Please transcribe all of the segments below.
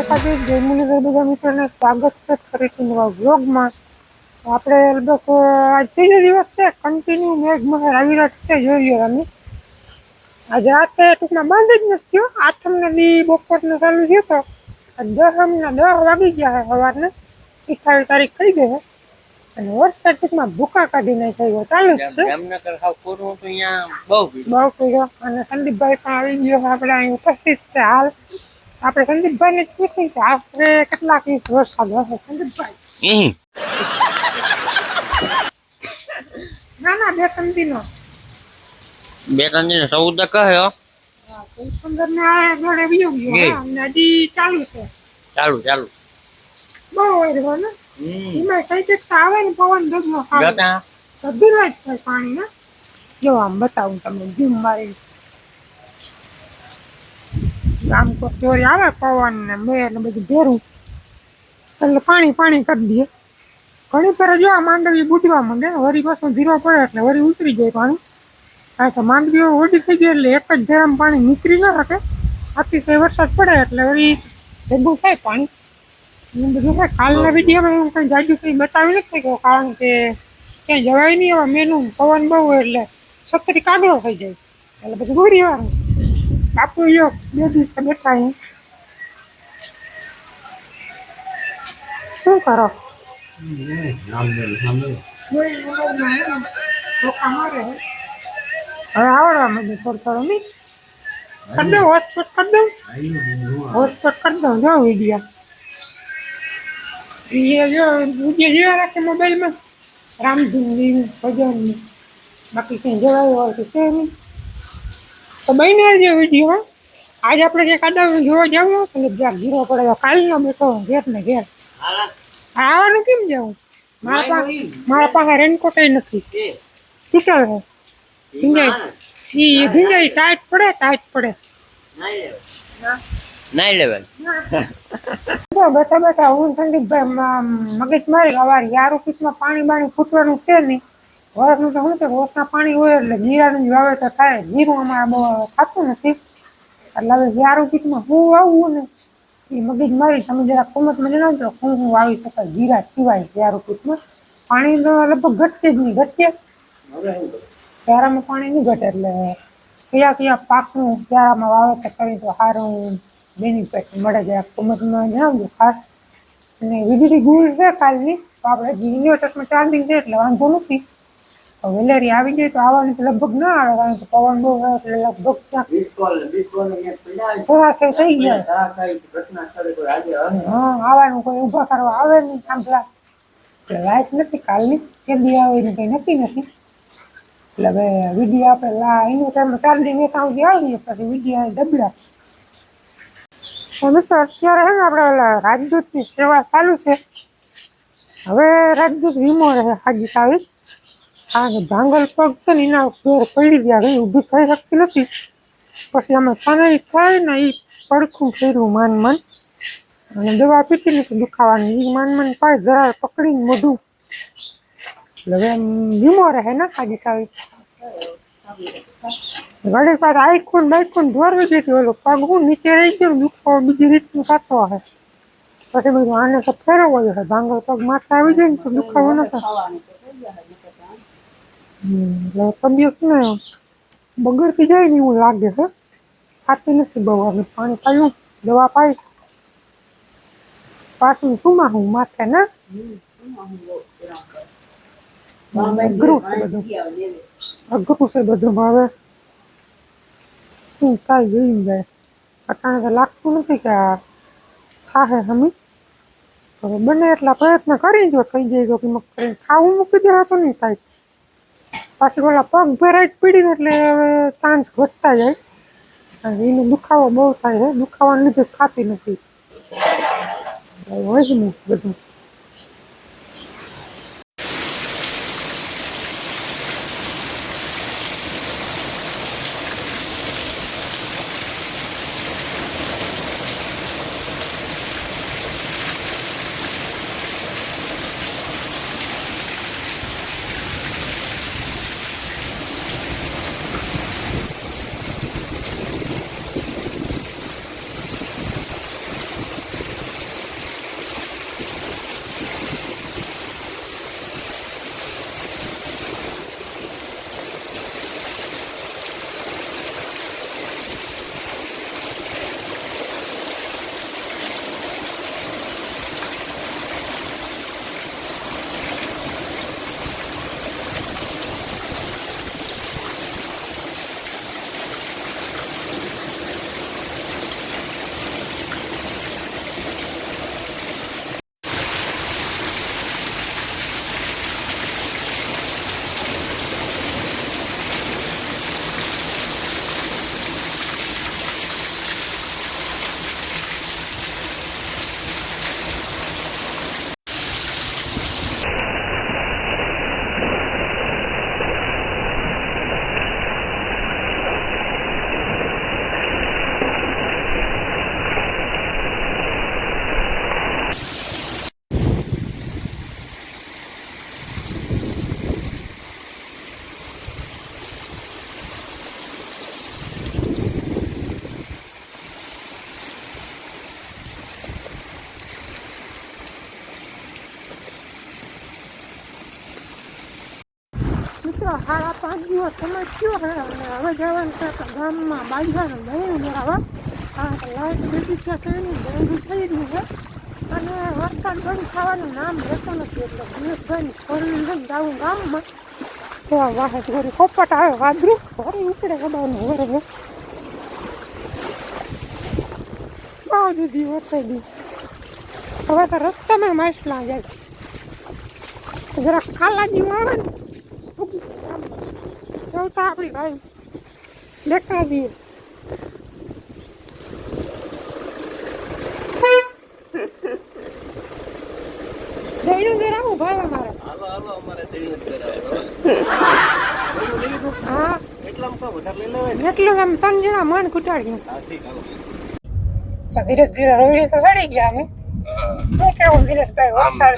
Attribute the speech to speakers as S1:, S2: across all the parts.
S1: જય ખાતે જય બધા મિત્રોને સ્વાગત છે ફરીથી નવા વ્લોગમાં. આપણે અલબત્ત આજ ત્રીજો દિવસ છે કન્ટિન્યુ મેઘમહેર આવી રહ્યા છે જોઈ લો આજે રાતે ટૂંકમાં બંધ જ નથી થયો આઠમ નદી બપોરને ચાલુ થયો તો દસમના દસ વાગી ગયા સવારને. અઠાવીસ તારીખ થઈ ગઈ અને વરસાદ ટૂંકમાં ભૂકા કાઢી નાખ્યો ચાલુ છે.
S2: જામનગર હાવ કોરું હતું અહીંયા બહુ
S1: બહુ કર્યો અને સંદીપભાઈ પણ આવી ગયો આપણે અહીં ઉપસ્થિત છે હાલ. આપણે સંદીપભાઈ ને પૂછી કે આશરે કેટલાક ઇંચ વરસાદ હશે સંદીપભાઈ? ના ના બે ત્રણ દિનો
S2: બે ત્રણ દિન ચૌદ કહ્યો
S1: પંદર ને આ જોડે વિયો ગયો. હજી ચાલુ છે.
S2: ચાલુ ચાલુ.
S1: બહુ હોય ને? એમાં કઈ કંઈક આવે ને પવન
S2: જતા
S1: તો ધીરજ થાય પાણી ને જો આમ બતાવું તમને જીમ મારી આમ તો ચોરી આવે પવન ને મેર ને બધું ભેરું. એટલે પાણી પાણી કરી દઈએ. ઘણી ફેર જો આ માંડવી બુડવા માંડે. વરી પાછું ધીરો પડે એટલે વરી ઉતરી જાય પાણી. કારણ કે માંડવીઓ ઓડી થઈ ગઈ એટલે એક જ ધેરામાં પાણી નીકળી ન શકે. અતિશય વરસાદ પડે એટલે વળી ભેગું થાય પાણી. બધું થાય. કાલના વિડીયોમાં એવું કંઈ જાજુ કંઈ બતાવી નથી શક્યો કારણ કે ક્યાંય જવાય નહીં હવે મેનું. પવન બહુ હોય એટલે છત્રી કાગડો થઈ જાય. એટલે પછી ગોરી વાળું. બાપુ યો બે દિવસે બેઠા અહીં શું કરો ધોકા મારે હે. હવે આવડવા માંડે થોડું થોડું નહીં કરી દઉં હોસ્પોટ કરી દઉં હોસ્પોટ કરી દઉં જો વીડિયો એ જો વીડિયો જોયા રાખે મોબાઈલમાં રામધૂન ભજન બાકી ક્યાંય જવાય હોય તો છે નહીં તો બને જે વીડિયો આજે આપણે જે કાઢા જોવા જવું હોય જ્યાં ગીરો પડે કાલનો બેઠો ઘેર ને ઘેર. આવવાનું કેમ જવું? મારા પાસે મારા પાસે રેનકોટ નથી. તૂટેલ છે ભીંજાય ઈ ભીંજાઈ ટાઈટ પડે ટાઈટ પડે.
S2: નાઈ લેવલ
S1: જો બેઠા બેઠા હું સંદીપભાઈ મગજ મારી અવાર યાર ઓફિસમાં પાણી બાણી ફૂટવાનું છે નહીં. વરસનું તો શું છે ઓછા પાણી હોય એટલે જીરાનું જ વાવેતર થાય. જીરું અમારે બહુ થતું નથી. એટલે હવે યાર કીટમાં હું વાવવું ને એ મગજ મારી તમે જરા કોમર્સમાં જણાવજો. હું હું વાવી શકાય જીરા સિવાય યાર કીટમાં પાણી તો લગભગ ઘટશે જ નહીં ઘટશે ક્યારામાં પાણી નહીં ઘટે એટલે કયા કયા પાકનું ક્યારામાં વાવેતર કરી તો સારું બેનિફિટ મળે છે. કોમર્સમાં જણાવજો ખાસ. અને વીજળી ગુલ છે કાલની. તો આપણે ઇન્વર્ટરમાં ચાર્જિંગ છે એટલે વાંધો નથી. વેલેરી આવી જાય તો આવવાની તો લગભગ ના આવે કારણ કે પવન બહુ આવે એટલે લગભગ ક્યાંક થઈ ગયા હા આવવાનું કોઈ ઊભા કરવા આવે નહીં સાંભળા એટલે લાઈટ નથી કાલની કે દી આવે એની કંઈ નક્કી નથી. એટલે હવે વીડિયો આપણે લા ઇન્વર્ટરમાં ચાર્જિંગ એક સુધી આવીએ પછી વીડિયો ડબલા મિત્રો અત્યારે હે ને આપણે ઓલા રાજદૂતની સેવા ચાલુ છે. હવે રાજદૂત વીમો રહે હાજી આવી કે ભાંગલ પગ છે ને એના ઘેર પડી ગયા કઈ ઊભી થઈ શકતી નથી. પછી અમે તને થાય ને એ પડખું ફેરવું માન મન. અને દવા પીતી નથી દુખાવાની એ માન મન પાય જરા પકડીને મોઢું એટલે હવે વીમો રહે ને હાજી આવી ઘડી પાસે આઈખું બાઈખું દોરવી દીધી ઓલું પગ હું નીચે રહી ગયો દુખાવો બીજી રીતનું થતો હશે પછી બધું આને તો ફેરવવો જોઈએ ભાંગર પગ માથે આવી જાય ને તો દુખાવો ન થાય. હમ, એટલે તબિયત ને બગડતી જાય ને એવું લાગે છે. ખાતી નથી બહુ, અમે પાણી પાયું, દવા પાઈ. પાછું શું હું માથે ને? અઘરું છે બધું. અઘરું છે બધું હવે શું કાંઈ જોઈ જાય. અટાણે તો લાગતું નથી કે આ થાહે હમી. હવે બને એટલા પ્રયત્ન કરી જો થઈ જાય તો કરીને ખાવું મૂકી દેવા તો નહીં થાય. પાછી ઓલા પગ ભરાઈ પડી ને એટલે ચાન્સ ઘટતા જાય. અને એનો દુખાવો બહુ થાય છે. દુખાવાને લીધે ખાતી નથી. હોય જ નહીં બધું. સાડા પાંચ દિવસ સમય થયો છે અને હવે જવાનું છે તો ગામમાં બાજરાનું દહીં મેળવવા કારણ કે લાઈટ બેઠી છે એની દહીં થઈ રહ્યું છે અને વરસાદ બંધ થવાનું નામ લેતો નથી એટલે દિનેશભાઈની ફોરવી લઈને જાવું ગામમાં તો વાહે વળી પોપટ આવે વાદરું વળી ઉપડે ગબાનું વરે બહુ દીધી વરસાદી હવે તો રસ્તામાં માછલા જાય. જરા ખાલા જેવું આવે ને. એવું તો આપણી ભાઈ દેખા દઈએ દહીનું જરા હું ભાવે મારે
S3: હાલો હાલો અમારે નથી કરાવે
S1: હા.
S3: એટલામાં તો વધારે લઈ લેવાય
S1: એટલું આમ ત્રણ જણા મન કુટાડ્યું
S3: હા ઠીક હાલો.
S1: ધીરે ધીરે રોહિણી તો ચડી ગયા અમે. કેવું દિનેશભાઈ
S3: ભાઈ
S1: વરસાદ?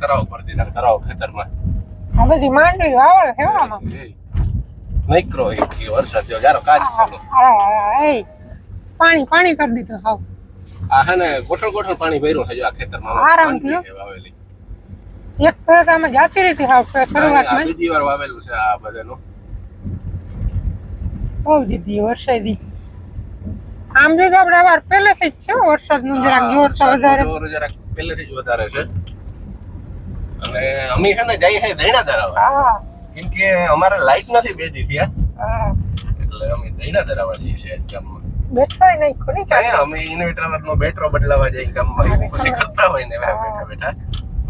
S3: તરાવ પર દીધા તરાવ ખેતરમાં.
S1: આ બધી માંડવી આવે કેવામાં
S3: નૈક્રો એ વરસાદ જો જારો કાચ
S1: પાણી પાણી કરી દીધું હાવ.
S3: આ હે ને ગોઠણ ગોઠણ પાણી ભર્યું હજુ આ ખેતરમાં. આરામ વાવેલી.
S1: એક ફેર આમાં જાતી રીતે હાવ શરૂઆતમાં.
S3: બીજી વાર વાવેલું છે આ બધાનો.
S1: બહુ દીધી વરસાદી. આમ જો આપણે વાર પહેલેથી જ છે વરસાદ વરસાદનું જરાક જોર તો વધારે.
S3: જોર જરાક પહેલેથી જ વધારે છે. અને અમે છે ને જઈએ હે દૈણા ધરાવા
S1: હા.
S3: કેમ કે અમારે લાઈટ નથી બે દી
S1: ત્યાં
S3: એટલે અમે દૈણા ધરાવા જઈએ છીએ ગામમાં.
S1: બેઠવાય નહીં કોની ચાલે
S3: ચાલે. અમે ઇન્વર્ટર નો બેટરો બદલાવા જઈ ગામમાં પછી કરતા હોય ને બેઠા બેઠા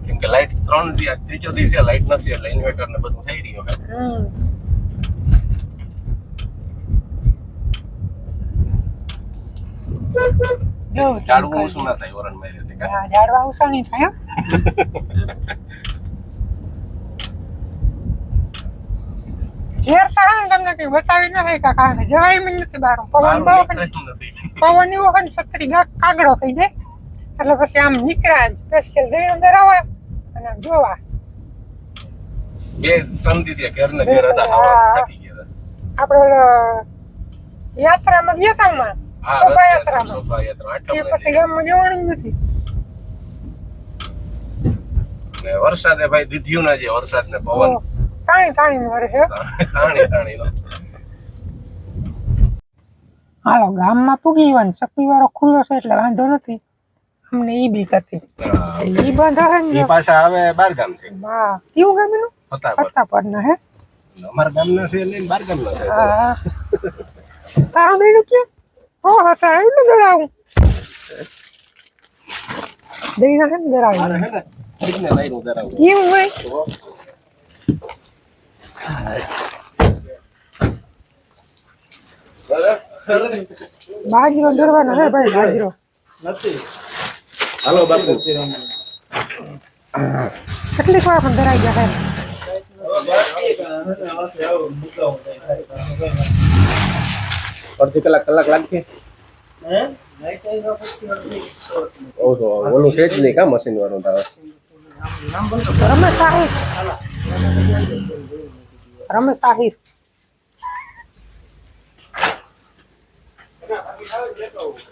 S3: કેમ કે લાઈટ ત્રણ દિવસ ત્રીજો દિવસે લાઈટ નથી એટલે ઇન્વર્ટર ને બધું થઈ રહ્યું
S1: હમ. જો
S3: ઝાડવું શું ના થાય ઓરણ
S1: થાય હો. તમને કઈ બતાવી ન હોય કાકા ને જવાય મને નથી બહાર પવન બહુ. પવન એવો હોય છત્રી કાગડો થઈ જાય એટલે પછી આમ નીકળ્યા સ્પેશિયલ જઈને અંદર આવે અને જોવા
S3: બે ત્રણ દી થયા ને ઘર હતા હવા
S1: હા.
S3: થાકી ગયા
S1: આપણે ઓલો યાત્રામાં ગયા તા હમણાં.
S3: હા
S1: શોભાયાત્રામાં. એ પછી ગામમાં જવાનું નથી
S3: વરસાદે ભાઈ દીધ્યું ના જે વરસાદ ને પવન
S1: તાણી તાણી વરે છે
S3: તાણી તાણી
S1: હાલો ગામમાં પૂગી વન ને ચકલી વાળો ખુલ્લો છે એટલે વાંધો નથી. અમને ઈ બી હતી. ઈ બંધ હે ને
S3: પાછા આવે બાર ગામથી.
S1: વાહ કેવું ગામ એનું?
S3: ફતાપર.
S1: ના હે?
S3: અમાર ગામ ના છે લઈને બાર ગામ ના છે.
S1: હા. તારા બેન કે? હો હા તારા એટલું દડાવું. દઈના હે ને દડાવું.
S3: હે ને
S1: કેવું હોય? બાજરો દરવાનો હે ભાઈ બાજરો
S3: હાલો બાપુ
S1: કેટલીક વાર પણ ધરાઈ ગયા હે
S3: અડધી કલાક કલાક લાગશે ઓહો ઓલું છે જ નહીં કા મશીન વાળું તારે
S1: રમેશ આહિર રમેશ આહિર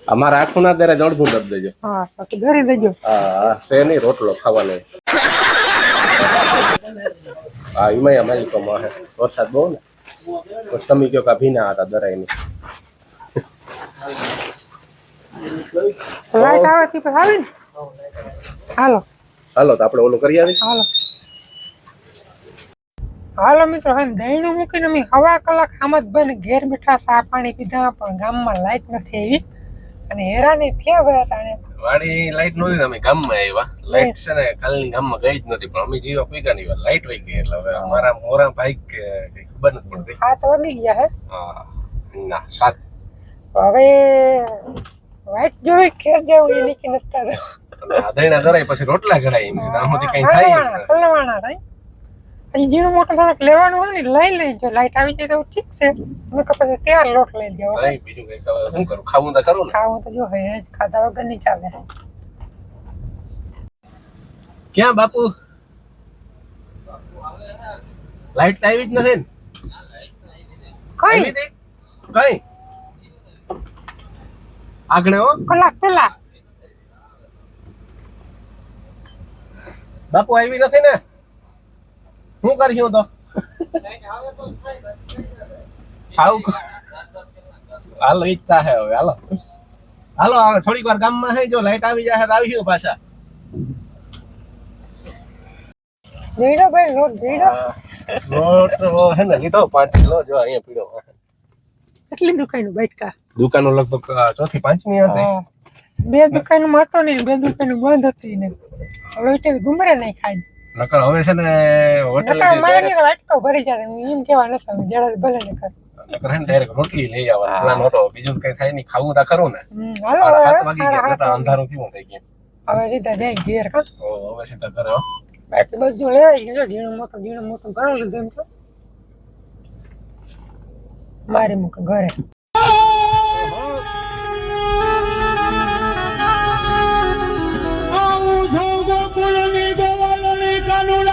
S3: અમારા આખું ના ત્યારે જણભું દબ દેજો
S1: હા પછી ઘરે દેજો
S3: હા હા છે નહીં રોટલો ખાવાનો. હા એમાં અમારી તો માં હે વરસાદ બહુ ને. બસ તમે કયો કા ભીના હતા દરાઈ ની
S1: લાઈટ આવે તે પછી આવી ને? હાલો.
S3: હાલો તો આપણે ઓલું કરી આવી
S1: હાલો. હાલો મિત્રો હવે દહીણું મૂકીને અમે હવા કલાક આમ ઘેર બેઠા સા પાણી પીધા પણ ગામમાં લાઈટ નથી આવી. અને હેરાની થયા ગયા તાણે
S3: વાડી લાઈટ નહોતી અમે ગામમાં આવ્યા. લાઈટ છે ને કાલની ગામમાં ગઈ જ નથી પણ અમે જીવા પીગા નહીં લાઈટ વહી ગઈ એટલે હવે અમારા મોરા ભાઈ કે કઈ ખબર નથી પડતી.
S1: હાથ વગી ગયા હે.
S3: હા ના સાત.
S1: હવે વાઈટ જોઈ ઘેર જવું એની નીકળી નથી
S3: દહીણા ધરાય પછી રોટલા ઘડાય એમ આમાંથી કઈ થાય.
S1: હલવાણા થાય. હજી ઝીણું મોટું થોડુંક લેવાનું હોય ને લઈ લેજો. લાઈટ આવી જાય તો ઠીક છે. નકર પછી ત્યાર લોટ લઈ જાવ
S3: નહીં, બીજું કઈ શું કરું? ખાવું તો ખરું ને?
S1: ખાવું તો જો હે જ ખાધા વગર નહીં ચાલે.
S3: ક્યાં બાપુ? લાઈટ આવી જ નથી ને?
S1: કઈ?
S3: કઈ? આગળ હો
S1: કલાક પેલા
S3: બાપુ આવી નથી ને? શું કર્યું તો?
S2: આવું હાલો ઈચ્છતા હે હવે હાલો. હાલો હવે થોડીક વાર ગામમાં હે જો લાઈટ આવી જાય તો આવીશું પાછા.
S1: જીરો ભાઈ લોટ જીરો
S2: લોટ હે ને લીધો પાંચ કિલો જો અહીંયા પીડો
S1: કેટલી દુકાનો બેઠકા
S2: દુકાનો લગભગ ચોથી પાંચમી હતી.
S1: બે બે દુકાનમાં હતો ને બે દુકાનો બંધ હતી ને. હવે ગુમરે નહીં ખાઈ
S2: નકર હવે છે ને હોટેલ
S1: નકર તો વાટકો ભરી જાય હું એમ કેવા નતા હું જરા ભલે ને કર.
S2: નકર હે ડાયરેક્ટ રોટલી લઈ આવવાનો. પ્લાન હતો બીજું કઈ થાય નહીં ખાવું તો ખરું ને.
S1: હાલો
S2: હાથ વાગી ગયા
S1: હતા
S2: અંધારું કેવું થઈ ગયું?
S1: હવે સીધા જાય ઘેર કા
S2: ઓ, હવે સીધા ઘરે હો.
S1: બાકી બધું લેવાઈ ગયું ઝીણું મોટું ઝીણું મોટું ઘણું લીધું એમ તો. મારી મૂકે ઘરે.
S2: hermano,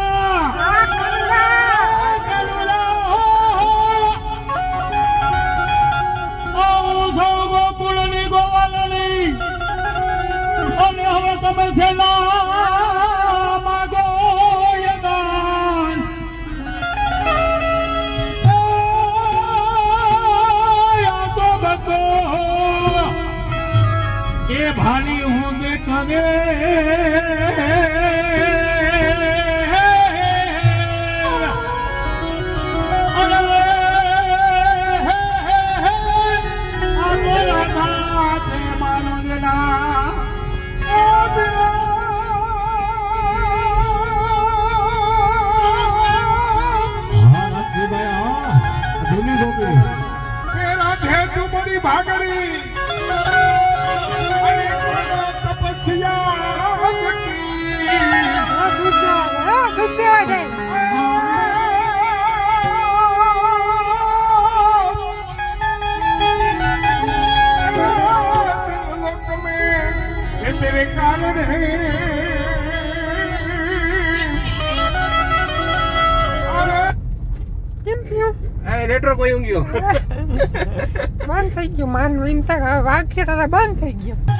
S2: નેટવર્ક કોઈ
S1: બંધ થઈ ગયું. માન વિનતા વાક્ય થતા બંધ થઈ ગયું.